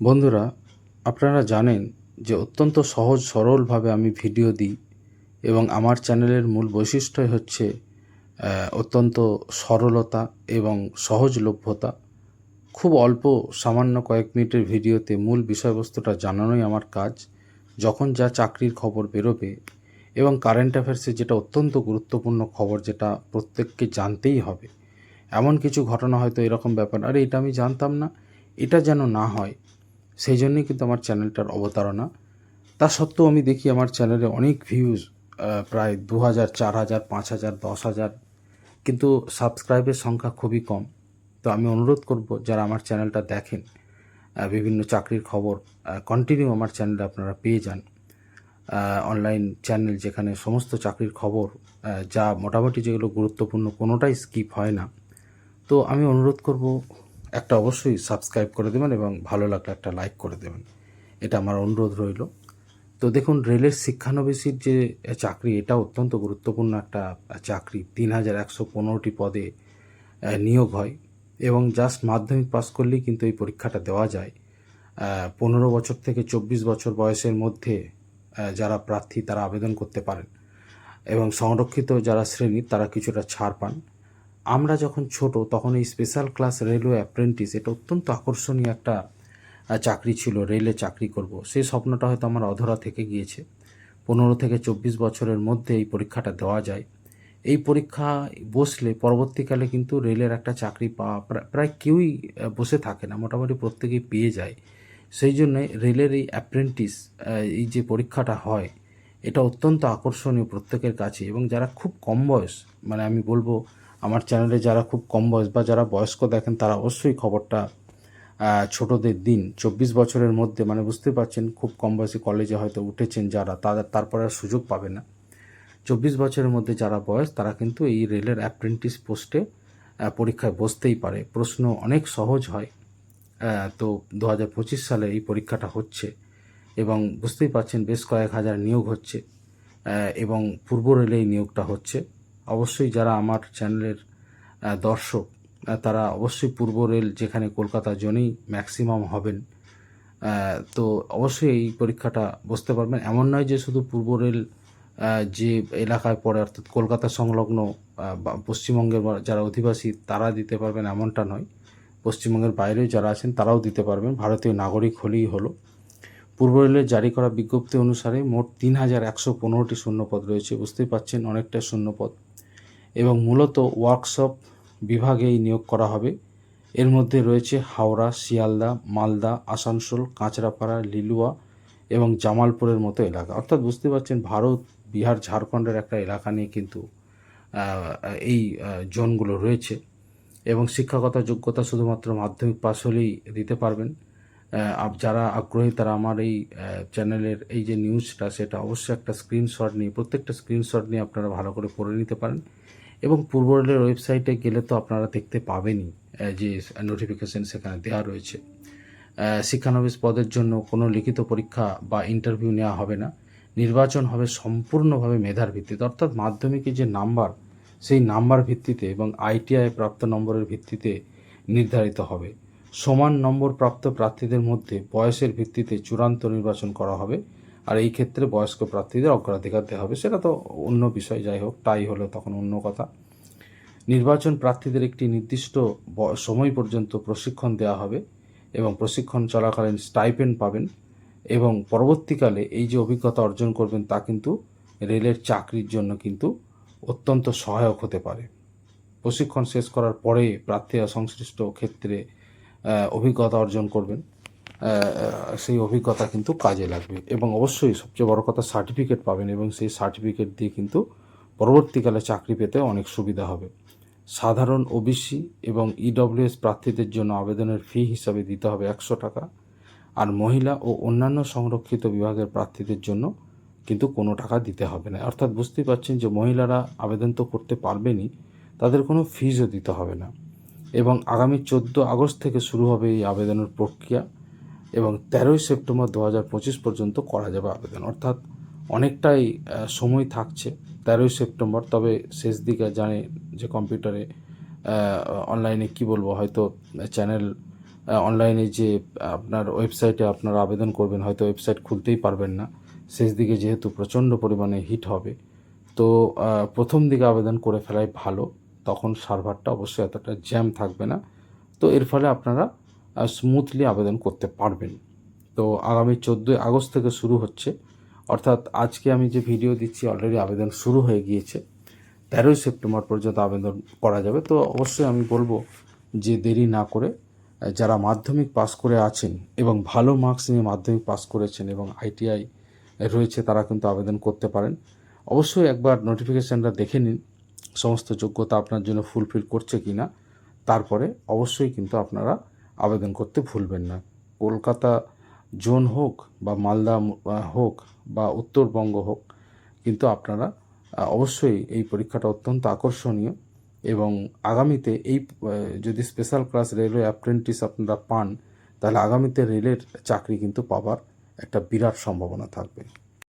বন্ধুরা, আপনারা জানেন যে অত্যন্ত সহজ সরলভাবে আমি ভিডিও দিই এবং আমার চ্যানেলের মূল বৈশিষ্ট্যই হচ্ছে অত্যন্ত সরলতা এবং সহজলভ্যতা। খুব অল্প সামান্য কয়েক মিনিটের ভিডিওতে মূল বিষয়বস্তুটা জানানোই আমার কাজ। যখন যা চাকরির খবর বেরোবে এবং কারেন্ট অ্যাফেয়ার্সে যেটা অত্যন্ত গুরুত্বপূর্ণ খবর যেটা প্রত্যেককে জানতেই হবে, এমন কিছু ঘটনা হয়তো এরকম ব্যাপার, আরে, এটা আমি জানতাম না, এটা যেন না হয়। সেই জন্যই কিন্তু আমার চ্যানেলটার অবতারণা। তা সত্ত্বেও আমি দেখি আমার চ্যানেলে অনেক ভিউজ প্রায় দু হাজার চার হাজার পাঁচ হাজার দশ হাজার কিন্তু সাবস্ক্রাইবের সংখ্যা খুবই কম। তো আমি অনুরোধ করব, যারা আমার চ্যানেলটা দেখেন বিভিন্ন চাকরির খবর কন্টিনিউ আমার চ্যানেলে আপনারা পেয়ে যান। অনলাইন চ্যানেল যেখানে সমস্ত চাকরির খবর যা মোটামুটি যেগুলো গুরুত্বপূর্ণ কোনোটাই স্কিপ হয় না। তো আমি অনুরোধ করব একটা অবশ্যই সাবস্ক্রাইব করে দেবেন এবং ভালো লাগলে একটা লাইক করে দেবেন। এটা আমার অনুরোধ রইল। তো দেখুন, রেলের শিক্ষানবিশির যে চাকরি, এটা অত্যন্ত গুরুত্বপূর্ণ একটা চাকরি। তিন হাজার একশো পনেরোটি পদে নিয়োগ হয় এবং জাস্ট মাধ্যমিক পাস করলেই কিন্তু এই পরীক্ষাটা দেওয়া যায়। পনেরো বছর থেকে চব্বিশ বছর বয়সের মধ্যে যারা প্রার্থী তারা আবেদন করতে পারেন এবং সংরক্ষিত যারা শ্রেণি তারা কিছুটা ছাড় পান। আমরা যখন ছোট, তখন এই স্পেশাল ক্লাস রেলওয়ে অ্যাপ্রেন্টিস এটা অত্যন্ত আকর্ষণীয় একটা চাকরি ছিল রেলে চাকরি করব। সেই স্বপ্নটা হয়তো আমার অধরা থেকে গিয়েছে। পনেরো থেকে চব্বিশ বছরের মধ্যে এই পরীক্ষাটা দেওয়া যায়। এই পরীক্ষা বসলে পরবর্তীকালে কিন্তু রেলের একটা চাকরি পাওয়া প্রা- প্রায় কেউই বসে থাকে না, মোটামুটি প্রত্যেকেই পেয়ে যায়। সেই জন্যে রেলের এই অ্যাপ্রেন্টিস এই যে পরীক্ষাটা হয়, এটা অত্যন্ত আকর্ষণীয় প্রত্যেকের কাছে এবং যারা খুব কম বয়স মানে আমি বলব আমার চ্যানেলে যারা খুব কম বয়স বা যারা বয়স্ক দেখেন, তারা অবশ্যই খবরটা ছোটদের দিন। চব্বিশ বছরের মধ্যে মানে বুঝতে পারছেন, খুব কম বয়সী কলেজে হয়তো উঠেছেন যারা তাদের তারপরে আর সুযোগ পাবে না। চব্বিশ বছরের মধ্যে যারা বয়স, তারা কিন্তু এই রেলের অ্যাপ্রেন্টিস পোস্টে পরীক্ষায় বসতেই পারে। প্রশ্ন অনেক সহজ হয়। তো দু হাজার পঁচিশ সালে এই পরীক্ষাটা হচ্ছে এবং বুঝতেই পারছেন, বেশ কয়েক হাজার নিয়োগ হচ্ছে। এবং পূর্ব রেলে এই নিয়োগটা হচ্ছে। অবশ্যই যারা আমার চ্যানেলের দর্শক তারা অবশ্যই পূর্ব রেল যেখানে কলকাতা জনেই ম্যাক্সিমাম হবেন। তো অবশ্যই এই পরীক্ষাটা বসতে পারবেন। এমন নয় যে শুধু পূর্ব রেল যে এলাকায় পড়ে, অর্থাৎ কলকাতা সংলগ্ন পশ্চিমবঙ্গের যারা অধিবাসী, তারা দিতে পারবেন এমনটা নয়। পশ্চিমবঙ্গের বাইরেও যারা আছেন, তারাও দিতে পারবেন। ভারতীয় নাগরিক হলেই হলো। পূর্ব রেলের জারি করা বিজ্ঞপ্তি অনুসারে মোট তিন হাজার একশো পনেরোটি শূন্যপদ রয়েছে, বুঝতেই পাচ্ছেন অনেকটা শূন্যপদ। এবং মূলত ওয়ার্কশপ বিভাগেই নিয়োগ করা হবে। এর মধ্যে রয়েছে হাওড়া, শিয়ালদা, মালদা, আসানসোল, কাঁচরাপাড়া, লিলুয়া এবং জামালপুরের মতো এলাকা। অর্থাৎ বুঝতে পারছেন, ভারত, বিহার, ঝাড়খণ্ডের একটা এলাকা নিয়ে কিন্তু এই জোনগুলো রয়েছে। এবং শিক্ষাগত যোগ্যতা শুধুমাত্র মাধ্যমিক পাশ হলেই দিতে পারবেন। যারা আগ্রহী, তারা আমার এই চ্যানেলের এই যে নিউজটা, সেটা অবশ্যই একটা স্ক্রিনশট নিয়ে, প্রত্যেকটা স্ক্রিনশট নিয়ে আপনারা ভালো করে পড়ে নিতে পারেন। এবং পূর্ব রেলের ওয়েবসাইটে গেলে তো আপনারা দেখতে পাবেনই যে নোটিফিকেশন সেখানে দেওয়া রয়েছে। শিক্ষানবিশ পদের জন্য কোনো লিখিত পরীক্ষা বা ইন্টারভিউ নেওয়া হবে না। নির্বাচন হবে সম্পূর্ণভাবে মেধার ভিত্তিতে, অর্থাৎ মাধ্যমিকে যে নাম্বার সেই নাম্বার ভিত্তিতে এবং আইটিআই প্রাপ্ত নম্বরের ভিত্তিতে নির্ধারিত হবে। সমান নম্বর প্রাপ্ত প্রার্থীদের মধ্যে বয়সের ভিত্তিতে চূড়ান্ত নির্বাচন করা হবে। আর এই ক্ষেত্রে বয়স্ক প্রার্থীদের অগ্রাধিকার দেওয়া হবে। সেটা তো অন্য বিষয়, যাই হোক, তাই হলো তখন অন্য কথা। নির্বাচন প্রার্থীদের একটি নির্দিষ্ট সময় পর্যন্ত প্রশিক্ষণ দেওয়া হবে এবং প্রশিক্ষণ চলাকালীন স্টাইপেন্ড পাবেন এবং পরবর্তীকালে এই যে অভিজ্ঞতা অর্জন করবেন তা কিন্তু রেলের চাকরির জন্য কিন্তু অত্যন্ত সহায়ক হতে পারে। প্রশিক্ষণ শেষ করার পরে প্রার্থীরা সংশ্লিষ্ট ক্ষেত্রে অভিজ্ঞতা অর্জন করবেন। সেই অভিজ্ঞতা কিন্তু কাজে লাগবে। এবং অবশ্যই সবচেয়ে বড় কথা সার্টিফিকেট পাবেন এবং সেই সার্টিফিকেট দিয়ে কিন্তু পরবর্তীকালে চাকরি পেতে অনেক সুবিধা হবে। সাধারণ ওবিসি এবং ইডব্লিউএস প্রার্থীদের জন্য আবেদনের ফি হিসাবে দিতে হবে একশো টাকা। আর মহিলা ও অন্যান্য সংরক্ষিত বিভাগের প্রার্থীদের জন্য কিন্তু কোনো টাকা দিতে হবে না। অর্থাৎ বুঝতেই পারছেন যে মহিলারা আবেদন তো করতে পারবেনই, তাদের কোনো ফিজও দিতে হবে না। এবং আগামী চোদ্দ আগস্ট থেকে শুরু হবে এই আবেদনের প্রক্রিয়া এবং তেরোই সেপ্টেম্বর দু হাজার পঁচিশ পর্যন্ত করা যাবে আবেদন। অর্থাৎ অনেকটাই সময় থাকছে তেরোই সেপ্টেম্বর। তবে শেষ দিকে জানে যে কম্পিউটারে অনলাইনে কি বলব, হয়তো চ্যানেল অনলাইনে যে আপনার ওয়েবসাইটে আপনারা আবেদন করবেন, হয়তো ওয়েবসাইট খুলতেই পারবেন না। শেষ দিকে যেহেতু প্রচণ্ড পরিমাণে হিট হবে, তো প্রথম দিকে আবেদন করে ফেলাই ভালো। তখন সার্ভারটা অবশ্যই এতটা জ্যাম থাকবে না। তো এর ফলে আপনারা স্মুথলি আবেদন করতে পারবেন। তো আগামী চোদ্দোই আগস্ট থেকে শুরু হচ্ছে। অর্থাৎ আজকে আমি যে ভিডিও দিচ্ছি অলরেডি আবেদন শুরু হয়ে গিয়েছে। তেরোই সেপ্টেম্বর পর্যন্ত আবেদন করা যাবে। তো অবশ্যই আমি বলব যে দেরি না করে যারা মাধ্যমিক পাস করে আছেন এবং ভালো মার্কস নিয়ে মাধ্যমিক পাস করেছেন এবং আইটিআই রয়েছে, তারা কিন্তু আবেদন করতে পারেন। অবশ্যই একবার নোটিফিকেশানটা দেখে নিন। সমস্ত যোগ্যতা আপনার জন্য ফুলফিল করছে কি না, তারপরে অবশ্যই কিন্তু আপনারা আবেদন করতে ভুলবেন না। কলকাতা জোন হোক বা মালদা হোক বা উত্তরবঙ্গ হোক, কিন্তু আপনারা অবশ্যই এই পরীক্ষাটা অত্যন্ত আকর্ষণীয় এবং আগামীতে এই যদি স্পেশাল ক্লাস রেলওয়ে অ্যাপ্রেন্টিস আপনারা পান, তাহলে আগামীতে রেলের চাকরি কিন্তু পাবার একটা বিরাট সম্ভাবনা থাকবে।